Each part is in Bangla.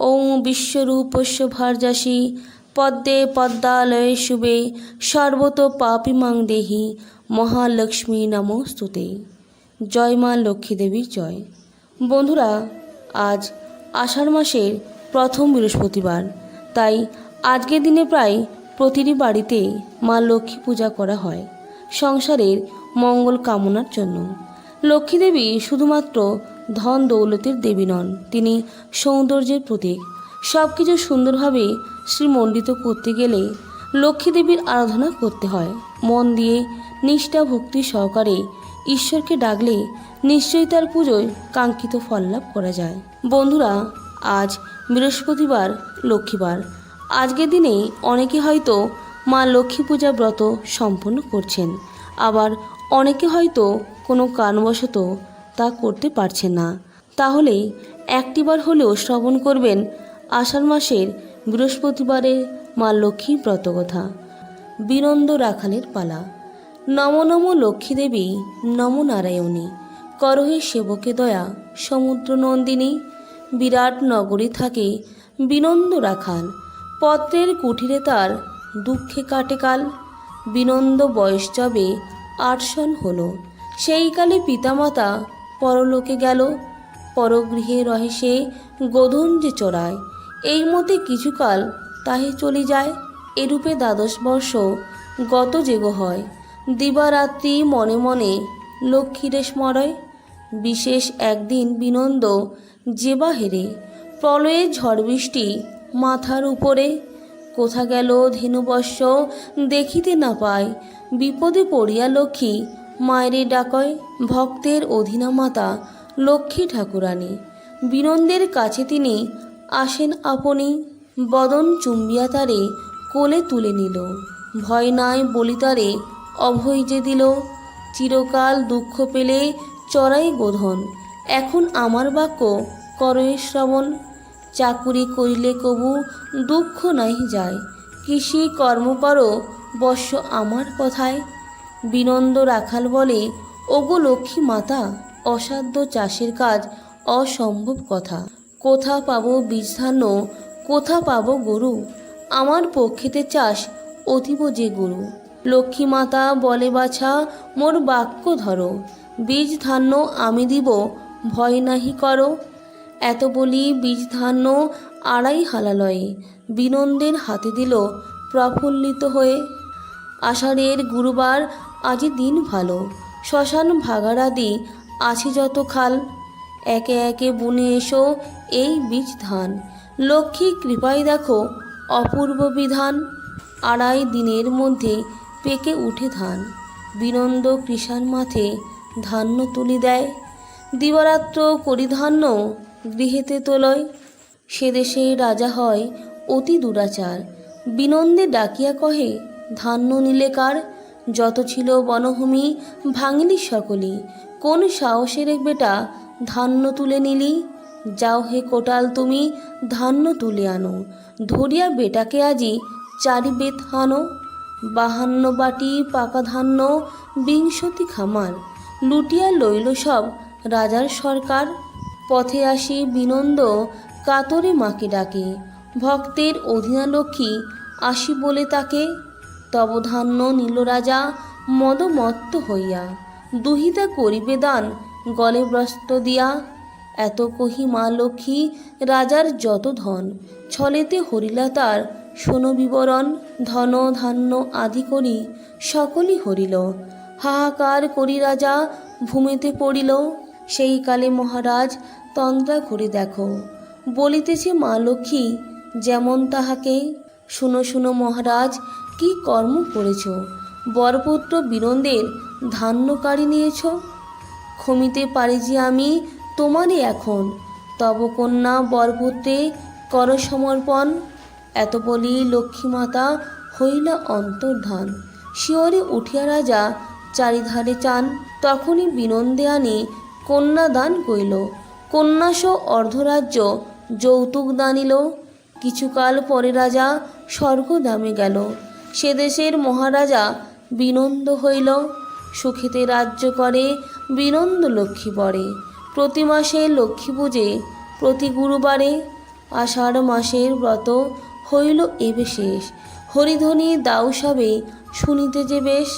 ওং বিশ্বরূপস্য ভার্যাসি, পদ্মে পদ্মালয়ে শুভে সর্বত পাপিমাং দেহি, মহালক্ষ্মী নমস্তুতে। জয় মা লক্ষ্মী দেবীর জয়। বন্ধুরা, আজ আষাঢ় মাসের প্রথম বৃহস্পতিবার, তাই আজকের দিনে প্রায় প্রতিটি বাড়িতে মা লক্ষ্মী পূজা করা হয় সংসারের মঙ্গল কামনার জন্য। লক্ষ্মী দেবী শুধুমাত্র ধন দৌলতের দেবী নন। তিনি সৌন্দর্যের প্রতীক। সব কিছু সুন্দরভাবে শ্রীমণ্ডিত করতে গেলে লক্ষ্মী দেবীর আরাধনা করতে হয়। মন দিয়ে নিষ্ঠা ভক্তি সহকারে ঈশ্বরকে ডাকলে নিশ্চয়ই তার পুজোয় কাঙ্ক্ষিত ফল লাভ করা যায়। বন্ধুরা, আজ বৃহস্পতিবার, লক্ষ্মীবার। আজকের দিনে অনেকে হয়তো মা লক্ষ্মী পূজা ব্রত সম্পন্ন করছেন। আবার অনেকে হয়তো কোনো কারণবশত তা করতে পারছে না। তাহলে একটিবার হলেও শ্রবণ করবেন আষাঢ় মাসের বৃহস্পতিবারের মা লক্ষ্মী ব্রতকথা। বিনন্দ রাখালের পালা। নম নম লক্ষ্মী দেবী, নম নারায়ণী। করহে সেবকে দয়া, সমুদ্র নন্দিনী। বিরাট নগরী থাকে বিনন্দ রাখাল। পত্রের কুঠিরে তার দুঃখে কাটে কাল। বিনন্দ বয়স যাবে আটশন হল। সেই কালে পিতামাতা পরলোকে গেল, পরগৃহে রহে সে গোধন যে চড়ায় এই মতে কিছুকাল তাহে চলে যায়, এরূপে দ্বাদশ বর্ষ গত যেগ হয়। দিবারাত্রি মনে মনে লক্ষ্মীরে স্মরয়, বিশেষ একদিন বিনন্দ যেবা হেরে। প্রলয়ে ঝড় বৃষ্টি মাথার উপরে, কোথা গেল ধেনুবর্ষ দেখিতে না পায়। বিপদে পড়িয়া লক্ষ্মী মায়েরে ডাকয় ভক্তের অধীনা মাতা লক্ষ্মী ঠাকুরানী। বিনন্দের কাছে তিনি আসেন আপনি, বদন চুম্বিয়া তারে কোলে তুলে নিল। ভয় নাই বলি তারে, অভয় যে দিল। চিরকাল দুঃখ পেলে চড়াই গোধন। এখন আমার বাক্য করয়ে শ্রবণ। চাকুরি করিলে কবু দুঃখ নাই যায়। কৃষি কর্ম করো বর্ষ আমার কথায়। বিনন্দ রাখাল বলে, ওগো লক্ষ্মী মাতা, অসাধ্য চাষের কাজ অসম্ভব কথা। কোথা পাবো বীজ ধান্য কোথা পাবো গরু? আমার পক্ষেতে চাষ অতীব যে গরু। লক্ষ্মী মাতা বলে বাছা, মোর বাক্য ধরো। বীজ ধান্য আমি দিব, ভয় নাহি করো। এত বলি বীজ ধান্য আড়াই হালালয়ে বিনন্দের হাতে দিল প্রফুল্লিত হয়ে। আষাঢ়ের গুরুবার আজি দিন ভালো। শ্মশান ভাগাড়াদি আছে যত খাল। একে একে বুনে এসো এই বীজ ধান। লক্ষ্মী কৃপায় দেখো অপূর্ব বিধান। আড়াই দিনের মধ্যে পেকে উঠে ধান। বিনন্দ কৃষাণ মাথে ধান্য তুলি দেয়। দিবারাত্র করি ধান্য গৃহেতে তোলয়। সে দেশে রাজা হয় অতি দুরাচার। বিনন্দে ডাকিয়া কহে, ধান্য নিলে কার? যত ছিল বনভূমি ভাঙিলি সকলি কোন সাহসের এক বেটা ধান্য তুলে নিলি? যাও হে কোটাল তুমি, ধান্য তুলে আনো। ধরিয়া বেটাকে আজি চারি বেত হানো বাহান্ন বাটি পাকা ধান্য, বিংশতি খামার। লুটিয়া লইল সব রাজার সরকার। পথে আসি বিনন্দ, কাতরে মাকে ডাকে। ভক্তের অধীনা লক্ষ্মী আসি বলে তাকে। তব ধান্য নীল রাজা মদমত্ত হইয়া, দুহিতা করিবে দান, গলে ব্রস্ত দিয়া। এত কহি মা লক্ষ্মী, রাজার যত ধন, ছলেতে হরিলা তার। শোনো বিবরণ, ধন, ধান্য আদি করি, সকলই হরিল। হাহাকার করি রাজা, ভূমিতে পড়িল। সেই কালে মহারাজ তন্দ্রা ঘুরে দেখো। বলিতেছে মা লক্ষ্মী, যেমন তাহাকে। শুনো শুনো মহারাজ কি কর্ম করেছ? বরপুত্র বীরন্দের ধান্য কাড়ি নিয়েছ? ক্ষমিতে পারি যে আমি তোমারই এখন। তব কন্যা বরপুত্রে কর সমর্পণ। এত বলি লক্ষ্মীমাতা হইল অন্তর্ধান। শিওরে উঠিয়া রাজা চারিধারে চান। তখনই বিনন্দে আনি কন্যা দান কইল কন্যাসহ অর্ধরাজ্য যৌতুক দানিল। কিছুকাল পরে রাজা স্বর্গদামে গেল। সে দেশের মহারাজা বিনন্দ হইল। সুখেতে রাজ্য করে, বিনন্দ লক্ষ্মী পড়ে। প্রতি মাসে লক্ষ্মী পুজে, প্রতি গুরুবারে আষাঢ় মাসের ব্রত হইল এবে শেষ হরিধ্বনি দাউ সবে, শুনিতে যে বেশ।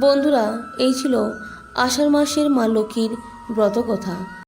বন্ধুরা, এই ছিল আষাঢ় মাসের মা লক্ষ্মীর ব্রত কথা।